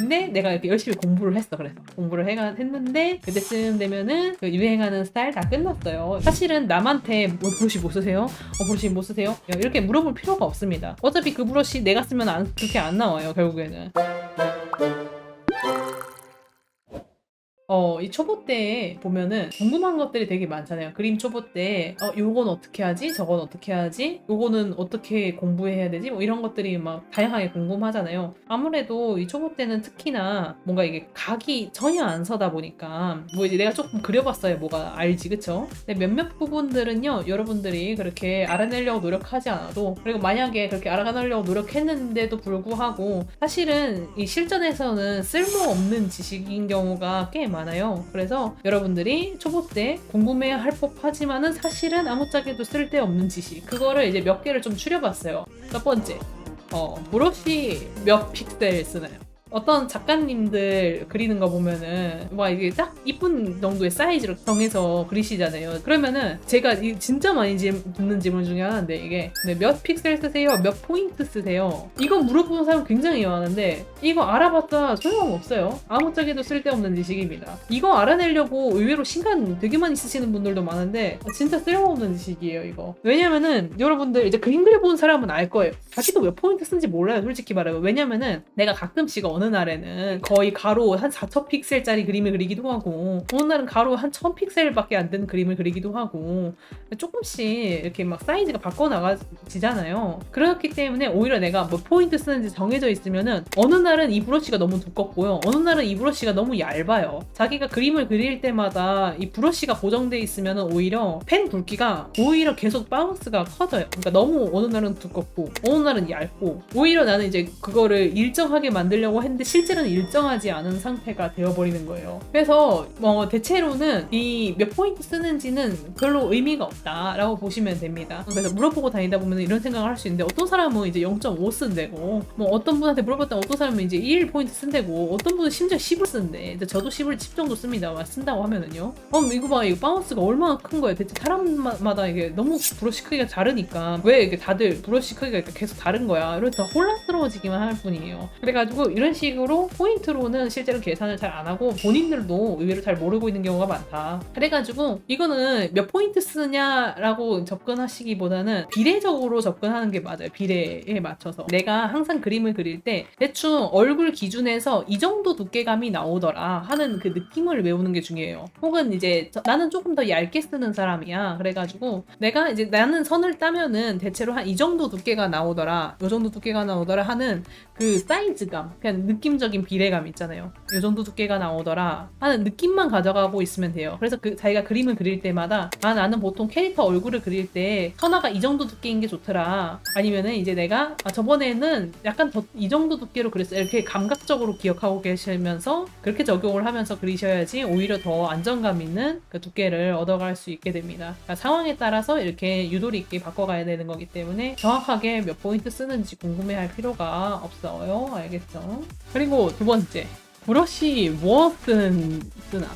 근데 내가 이렇게 열심히 공부를 했어. 그래서 공부를 해가 했는데 그때쯤 되면은 그 유행하는 스타일 다 끝났어요. 사실은 남한테 뭐 브러쉬 못 쓰세요? 어 브러쉬 못 쓰세요? 야, 이렇게 물어볼 필요가 없습니다. 어차피 그 브러쉬 내가 쓰면 안, 그렇게 안 나와요. 결국에는. 어, 이 초보 때 보면은 궁금한 것들이 되게 많잖아요. 그림 초보 때, 어, 요건 어떻게 하지? 저건 어떻게 하지? 요거는 어떻게 공부해야 되지? 뭐 이런 것들이 막 다양하게 궁금하잖아요. 아무래도 이 초보 때는 특히나 뭔가 이게 각이 전혀 안 서다 보니까 뭐 이제 내가 조금 그려봤어요. 뭐가 알지, 그쵸? 근데 몇몇 부분들은요, 여러분들이 그렇게 알아내려고 노력하지 않아도 그리고 만약에 그렇게 알아내려고 노력했는데도 불구하고 사실은 이 실전에서는 쓸모없는 지식인 경우가 꽤 많아요. 그래서 여러분들이 초보 때 궁금해 할 법하지만은 사실은 아무짝에도 쓸데없는 지식. 그거를 이제 몇 개를 좀 추려봤어요. 첫 번째, 어, 브러쉬 몇 픽셀 쓰나요? 어떤 작가님들 그리는 거 보면은 와 이게 딱 이쁜 정도의 사이즈로 정해서 그리시잖아요. 그러면은 제가 이 진짜 많이 지- 듣는 질문 중에 하나인데 이게 네, 몇 픽셀 쓰세요? 몇 포인트 쓰세요? 이거 물어보는 사람 굉장히 많은데 이거 알아봤자 소용없어요. 아무짝에도 쓸데없는 지식입니다. 이거 알아내려고 의외로 시간 되게 많이 쓰시는 분들도 많은데 진짜 쓸모없는 지식이에요 이거. 왜냐면은 여러분들 이제 그림 그려본 사람은 알 거예요. 자기도 몇 포인트 쓴지 몰라요 솔직히 말하면. 왜냐면은 내가 가끔씩 어느 날에는 거의 가로 한 4천 픽셀짜리 그림을 그리기도 하고 어느 날은 가로 한 1000픽셀밖에 안 되는 그림을 그리기도 하고 조금씩 이렇게 막 사이즈가 바꿔 나가지잖아요. 그렇기 때문에 오히려 내가 뭐 포인트 쓰는지 정해져 있으면은 어느 날은 이 브러쉬가 너무 두껍고요. 어느 날은 이 브러쉬가 너무 얇아요. 자기가 그림을 그릴 때마다 이 브러쉬가 고정돼 있으면은 오히려 펜 굵기가 오히려 계속 바운스가 커져요. 그러니까 너무 어느 날은 두껍고 어느 날은 얇고 오히려 나는 이제 그거를 일정하게 만들려고 했 는데 실제로는 일정하지 않은 상태가 되어버리는 거예요. 그래서 뭐 대체로는 이 몇 포인트 쓰는지는 별로 의미가 없다라고 보시면 됩니다. 그래서 물어보고 다니다 보면 이런 생각을 할 수 있는데 어떤 사람은 이제 0.5 쓴대고 뭐 어떤 분한테 물어봤더니 어떤 사람은 이제 1 포인트 쓴대고 어떤 분은 심지어 10을 쓴대. 근데 저도 10을 10 정도 씁니다. 막 쓴다고 하면은요. 어 이거 봐 이거 바운스가 얼마나 큰 거야. 대체 사람마다 이게 너무 브러쉬 크기가 다르니까 왜 이게 다들 브러쉬 크기가 계속 다른 거야. 이러다 혼란스러워지기만 할 뿐이에요. 그래가지고 이런 식으로 포인트로는 실제로 계산을 잘 안 하고 본인들도 의외로 잘 모르고 있는 경우가 많다. 그래가지고 이거는 몇 포인트 쓰냐라고 접근하시기보다는 비례적으로 접근하는 게 맞아요. 비례에 맞춰서. 내가 항상 그림을 그릴 때 대충 얼굴 기준에서 이 정도 두께감이 나오더라 하는 그 느낌을 외우는 게 중요해요. 혹은 이제 저- 나는 조금 더 얇게 쓰는 사람이야. 그래가지고 내가 이제 나는 선을 따면은 대체로 한 이 정도 두께가 나오더라. 이 정도 두께가 나오더라 하는 그 사이즈감, 그냥 느낌적인 비례감 있잖아요. 이 정도 두께가 나오더라 하는 느낌만 가져가고 있으면 돼요. 그래서 그 자기가 그림을 그릴 때마다 아 나는 보통 캐릭터 얼굴을 그릴 때 선화가 이 정도 두께인 게 좋더라. 아니면은 이제 내가 아 저번에는 약간 더 이 정도 두께로 그렸어. 이렇게 감각적으로 기억하고 계시면서 그렇게 적용을 하면서 그리셔야지 오히려 더 안정감 있는 그 두께를 얻어갈 수 있게 됩니다. 그러니까 상황에 따라서 이렇게 유도리 있게 바꿔가야 되는 거기 때문에 정확하게 몇 포인트 쓰는지 궁금해할 필요가 없어요. 알겠죠? 그리고 두 번째 브러쉬 무엇은 쓰나?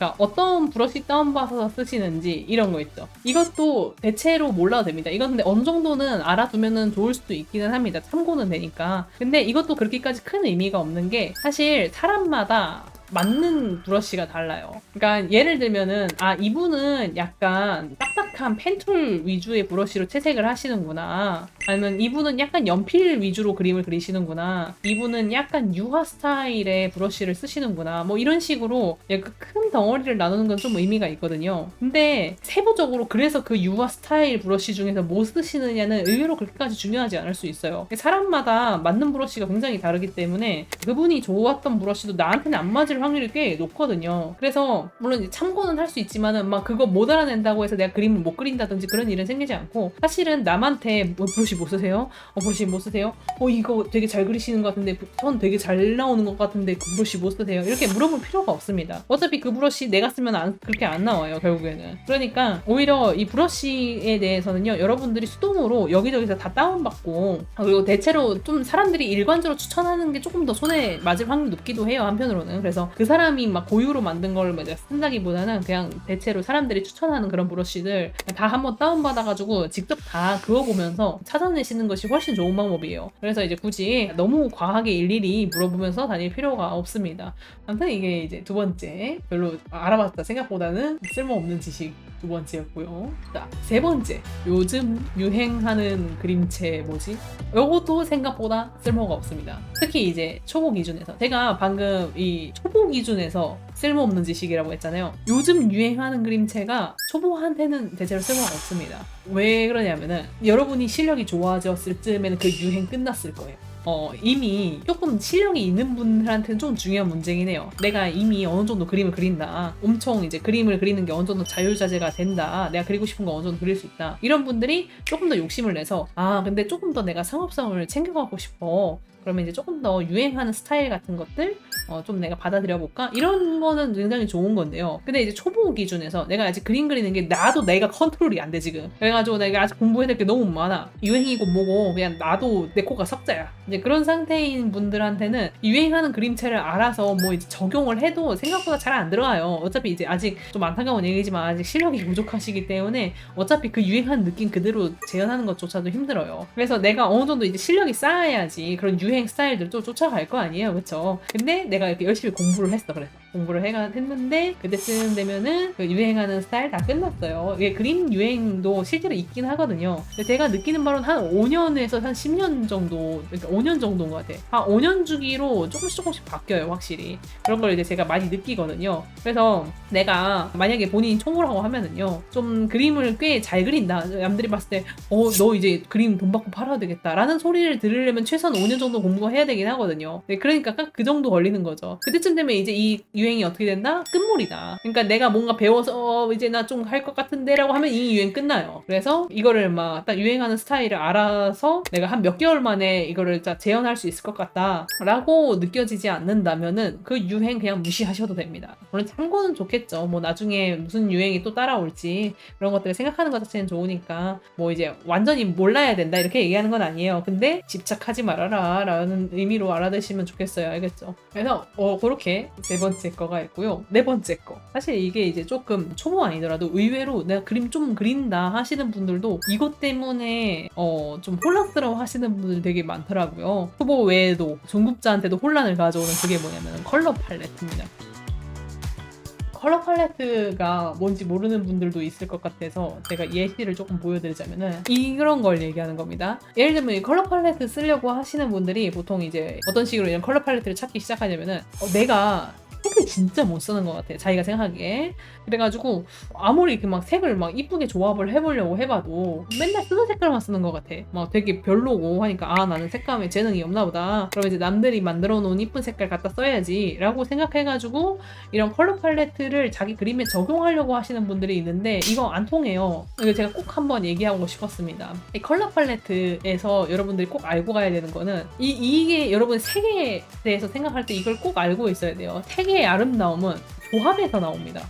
그러니까 어떤 브러쉬 다운받아서 쓰시는지 이런 거 있죠. 이것도 대체로 몰라도 됩니다. 이건 근데 어느 정도는 알아두면은 좋을 수도 있기는 합니다. 참고는 되니까. 근데 이것도 그렇게까지 큰 의미가 없는 게 사실 사람마다 맞는 브러쉬가 달라요. 그러니까 예를 들면은 아 이분은 약간 딱딱한 펜툴 위주의 브러쉬로 채색을 하시는구나. 아니면 이분은 약간 연필 위주로 그림을 그리시는구나. 이분은 약간 유화 스타일의 브러쉬를 쓰시는구나. 뭐 이런 식으로 약간 큰 덩어리를 나누는 건 좀 의미가 있거든요. 근데 세부적으로 그래서 그 유화 스타일 브러쉬 중에서 뭐 쓰시느냐는 의외로 그렇게까지 중요하지 않을 수 있어요. 사람마다 맞는 브러쉬가 굉장히 다르기 때문에 그분이 좋았던 브러쉬도 나한테는 안 맞을 확률이 꽤 높거든요. 그래서 물론 참고는 할 수 있지만은 막 그거 못 알아낸다고 해서 내가 그림을 못 그린다든지 그런 일은 생기지 않고 사실은 남한테 뭐 브러쉬 못 쓰세요? 어 브러쉬 못 쓰세요? 어 이거 되게 잘 그리시는 것 같은데 선 되게 잘 나오는 것 같은데 그 브러쉬 못 쓰세요? 이렇게 물어볼 필요가 없습니다. 어차피 그 브러쉬 내가 쓰면 안, 그렇게 안 나와요 결국에는. 그러니까 오히려 이 브러쉬에 대해서는요 여러분들이 수동으로 여기저기서 다 다운받고 아, 그리고 대체로 좀 사람들이 일관적으로 추천하는 게 조금 더 손에 맞을 확률이 높기도 해요 한편으로는. 그래서 그 사람이 막 고유로 만든 걸뭐 내가 쓴다기보다는 그냥 대체로 사람들이 추천하는 그런 브러쉬들 다 한번 다운받아가지고 직접 다 그어보면서 찾아 찾아내시는 것이 훨씬 좋은 방법이에요. 그래서 이제 굳이 너무 과하게 일일이 물어보면서 다닐 필요가 없습니다. 아무튼 이게 이제 두 번째 별로 알아봤다 생각보다는 쓸모없는 지식 두 번째였고요. 자, 세 번째. 요즘 유행하는 그림체 뭐지? 요것도 생각보다 쓸모가 없습니다. 특히 이제 초보 기준에서. 제가 방금 이 초보 기준에서 쓸모없는 지식이라고 했잖아요. 요즘 유행하는 그림체가 초보한테는 대체로 쓸모가 없습니다. 왜 그러냐면은 여러분이 실력이 좋아졌을 쯤에는 그 유행 끝났을 거예요. 어, 이미 조금 실력이 있는 분들한테는 좀 중요한 문제긴 해요. 내가 이미 어느 정도 그림을 그린다. 엄청 이제 그림을 그리는 게 어느 정도 자유자재가 된다. 내가 그리고 싶은 거 어느 정도 그릴 수 있다. 이런 분들이 조금 더 욕심을 내서 아, 근데 조금 더 내가 상업성을 챙겨가고 싶어. 그러면 이제 조금 더 유행하는 스타일 같은 것들 어, 좀 내가 받아들여 볼까 이런 거는 굉장히 좋은 건데요. 근데 이제 초보 기준에서 내가 아직 그림 그리는 게 나도 내가 컨트롤이 안 돼 지금. 그래가지고 내가 아직 공부해야 될 게 너무 많아. 유행이고 뭐고 그냥 나도 내 코가 석자야. 이제 그런 상태인 분들한테는 유행하는 그림체를 알아서 뭐 이제 적용을 해도 생각보다 잘 안 들어가요. 어차피 이제 아직 좀 안타까운 얘기지만 아직 실력이 부족하시기 때문에 어차피 그 유행하는 느낌 그대로 재현하는 것조차도 힘들어요. 그래서 내가 어느 정도 이제 실력이 쌓아야지 그런 유행 스타일들도 쫓아갈 거 아니에요, 그렇죠? 근데 내가 이렇게 열심히 공부를 했어, 그래서 공부를 해가 했는데 그때쯤 되면은 그 유행하는 스타일 다 끝났어요. 이게 그림 유행도 실제로 있긴 하거든요. 근데 제가 느끼는 바로는 한 5년에서 한 10년 정도, 그러니까 5년 정도인 것 같아. 한 5년 주기로 조금씩 조금씩 바뀌어요, 확실히. 그런 걸 이제 제가 많이 느끼거든요. 그래서 내가 만약에 본인이 초보라고 하면은요, 좀 그림을 꽤 잘 그린다. 남들이 봤을 때, 어, 너 이제 그림 돈 받고 팔아야 되겠다. 라는 소리를 들으려면 최소한 5년 정도 공부해야 되긴 하거든요. 네, 그러니까 딱그 정도 걸리는 거죠. 그때쯤 되면 이제 이 유행이 어떻게 된다? 끝물이다. 그러니까 내가 뭔가 배워서 어, 이제 나 좀 할 것 같은데라고 하면 이 유행 끝나요. 그래서 이거를 막 딱 유행하는 스타일을 알아서 내가 한 몇 개월 만에 이거를 딱 재현할 수 있을 것 같다라고 느껴지지 않는다면은 그 유행 그냥 무시하셔도 됩니다. 물론 참고는 좋겠죠. 뭐 나중에 무슨 유행이 또 따라올지 그런 것들을 생각하는 것 자체는 좋으니까 뭐 이제 완전히 몰라야 된다 이렇게 얘기하는 건 아니에요. 근데 집착하지 말아라 라는 의미로 알아두시면 좋겠어요. 알겠죠? 그래서 어 그렇게 네 번째 거가 있고요. 네 번째 거. 사실 이게 이제 조금 초보 아니더라도 의외로 내가 그림 좀 그린다 하시는 분들도 이것 때문에 어 좀 혼란스러워 하시는 분들 되게 많더라고요. 초보 외에도 중급자한테도 혼란을 가져오는 그게 뭐냐면 컬러 팔레트입니다. 컬러 팔레트가 뭔지 모르는 분들도 있을 것 같아서 제가 예시를 조금 보여드리자면은 이런 걸 얘기하는 겁니다. 예를 들면 이 컬러 팔레트 쓰려고 하시는 분들이 보통 이제 어떤 식으로 이런 컬러 팔레트를 찾기 시작하냐면은 어, 내가 색을 진짜 못 쓰는 것 같아. 자기가 생각하기에. 그래가지고 아무리 이렇게 막 색을 막 이쁘게 조합을 해보려고 해봐도 맨날 쓰는 색깔만 쓰는 것 같아. 막 되게 별로고 하니까 아 나는 색감에 재능이 없나 보다. 그럼 이제 남들이 만들어 놓은 이쁜 색깔 갖다 써야지 라고 생각해가지고 이런 컬러 팔레트를 자기 그림에 적용하려고 하시는 분들이 있는데 이거 안 통해요. 이거 제가 꼭 한번 얘기하고 싶었습니다. 이 컬러 팔레트에서 여러분들이 꼭 알고 가야 되는 거는 이, 이게 여러분 색에 대해서 생각할 때 이걸 꼭 알고 있어야 돼요. 색의 아름다움은 조합에서 나옵니다.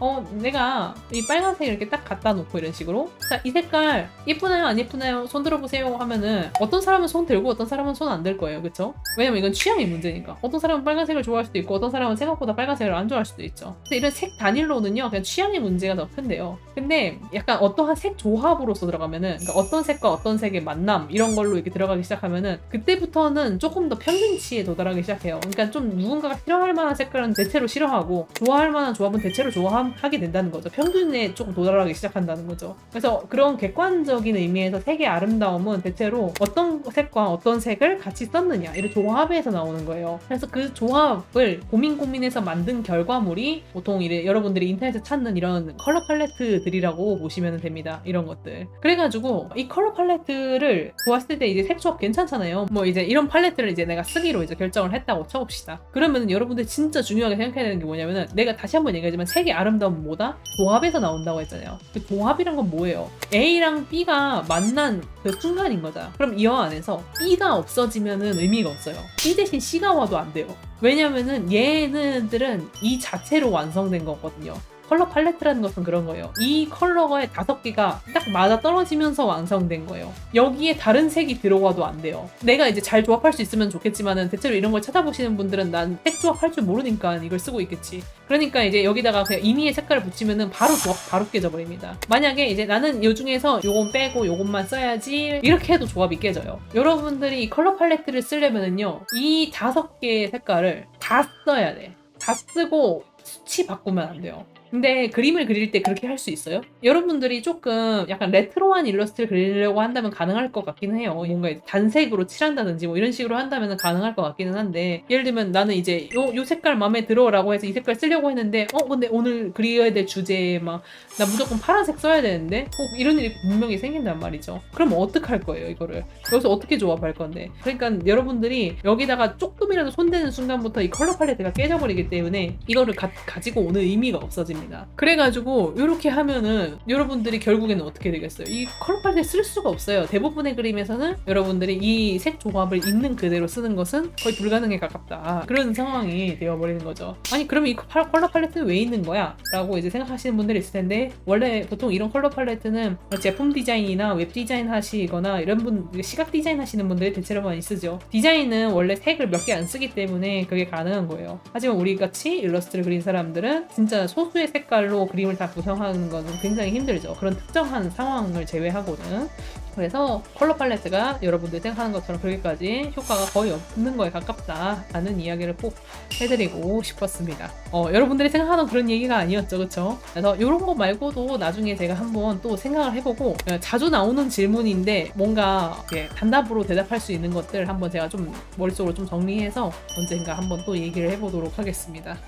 어, 내가 이 빨간색 이렇게 딱 갖다 놓고 이런 식으로 자, 이 색깔 예쁘나요? 안 예쁘나요? 손 들어보세요 하면은 어떤 사람은 손 들고 어떤 사람은 손 안 들 거예요. 그쵸? 왜냐면 이건 취향의 문제니까. 어떤 사람은 빨간색을 좋아할 수도 있고 어떤 사람은 생각보다 빨간색을 안 좋아할 수도 있죠. 근데 이런 색 단일로는요. 그냥 취향의 문제가 더 큰데요. 근데 약간 어떠한 색 조합으로서 들어가면은 그러니까 어떤 색과 어떤 색의 만남 이런 걸로 이렇게 들어가기 시작하면은 그때부터는 조금 더 평균치에 도달하기 시작해요. 그러니까 좀 누군가가 싫어할 만한 색깔은 대체로 싫어하고 좋아할 만한 조합은 대체로 좋아하 게 된다는 거죠. 평균에 조금 도달하기 시작한다는 거죠. 그래서 그런 객관적인 의미에서 색의 아름다움은 대체로 어떤 색과 어떤 색을 같이 썼느냐 이런 조합에서 나오는 거예요. 그래서 그 조합을 고민 고민해서 만든 결과물이 보통 이래 여러분들이 인터넷에 찾는 이런 컬러 팔레트들이라고 보시면 됩니다. 이런 것들. 그래가지고 이 컬러 팔레트를 보았을 때 이제 색 조합 괜찮잖아요. 뭐 이제 이런 팔레트를 이제 내가 쓰기로 이제 결정을 했다고 쳐봅시다. 그러면 여러분들 진짜 중요하게 생각해야 되는 게 뭐냐면은 내가 다시 한번 얘기하지만 색의 아름다움 은 뭐다? 조합에서 나온다고 했잖아요. 그 조합이란 건 뭐예요? A랑 B가 만난 그 순간인 거죠. 그럼 이 영화 안에서 B가 없어지면은 의미가 없어요. B 대신 C가 와도 안 돼요. 왜냐면은 얘네들은 이 자체로 완성된 거거든요. 컬러 팔레트라는 것은 그런 거예요. 이 컬러의 다섯 개가 딱 맞아 떨어지면서 완성된 거예요. 여기에 다른 색이 들어가도 안 돼요. 내가 이제 잘 조합할 수 있으면 좋겠지만은 대체로 이런 걸 찾아보시는 분들은 난 색 조합할 줄 모르니까 이걸 쓰고 있겠지. 그러니까 이제 여기다가 그냥 임의의 색깔을 붙이면은 바로 조합 바로 깨져버립니다. 만약에 이제 나는 요 중에서 요건 빼고 요것만 써야지 이렇게 해도 조합이 깨져요. 여러분들이 이 컬러 팔레트를 쓰려면은요 이 다섯 개의 색깔을 다 써야 돼. 다 쓰고 수치 바꾸면 안 돼요. 근데 그림을 그릴 때 그렇게 할 수 있어요? 여러분들이 조금 약간 레트로한 일러스트를 그리려고 한다면 가능할 것 같기는 해요. 뭔가 단색으로 칠한다든지 뭐 이런 식으로 한다면 가능할 것 같기는 한데 예를 들면 나는 이제 요, 요 색깔 마음에 들어라고 해서 이 색깔 쓰려고 했는데 어 근데 오늘 그려야 될 주제에 막 나 무조건 파란색 써야 되는데 꼭 이런 일이 분명히 생긴단 말이죠. 그럼 어떡할 거예요 이거를 여기서 어떻게 조합할 건데 그러니까 여러분들이 여기다가 조금이라도 손대는 순간부터 이 컬러 팔레트가 깨져버리기 때문에 이거를 가, 가지고 오는 의미가 없어집니다. 그래가지고 이렇게 하면은 여러분들이 결국에는 어떻게 되겠어요? 이 컬러 팔레트 쓸 수가 없어요. 대부분의 그림에서는 여러분들이 이 색 조합을 있는 그대로 쓰는 것은 거의 불가능에 가깝다. 그런 상황이 되어버리는 거죠. 아니 그럼 이 컬- 컬러 팔레트는 왜 있는 거야? 라고 이제 생각하시는 분들이 있을 텐데 원래 보통 이런 컬러 팔레트는 제품 디자인이나 웹 디자인 하시거나 이런 분 시각 디자인 하시는 분들이 대체로 많이 쓰죠. 디자인은 원래 색을 몇 개 안 쓰기 때문에 그게 가능한 거예요. 하지만 우리 같이 일러스트를 그린 사람들은 진짜 소수의 색깔로 그림을 다 구성하는 거는 굉장히 힘들죠. 그런 특정한 상황을 제외하고는. 그래서 컬러 팔레트가 여러분들이 생각하는 것처럼 그렇게까지 효과가 거의 없는 거에 가깝다라는 이야기를 꼭 해드리고 싶었습니다. 어, 여러분들이 생각하는 그런 얘기가 아니었죠, 그쵸? 그래서 이런 거 말고도 나중에 제가 한번 또 생각을 해보고 어, 자주 나오는 질문인데 뭔가 단답으로 대답할 수 있는 것들 한번 제가 좀 머릿속으로 좀 정리해서 언젠가 한번 또 얘기를 해보도록 하겠습니다.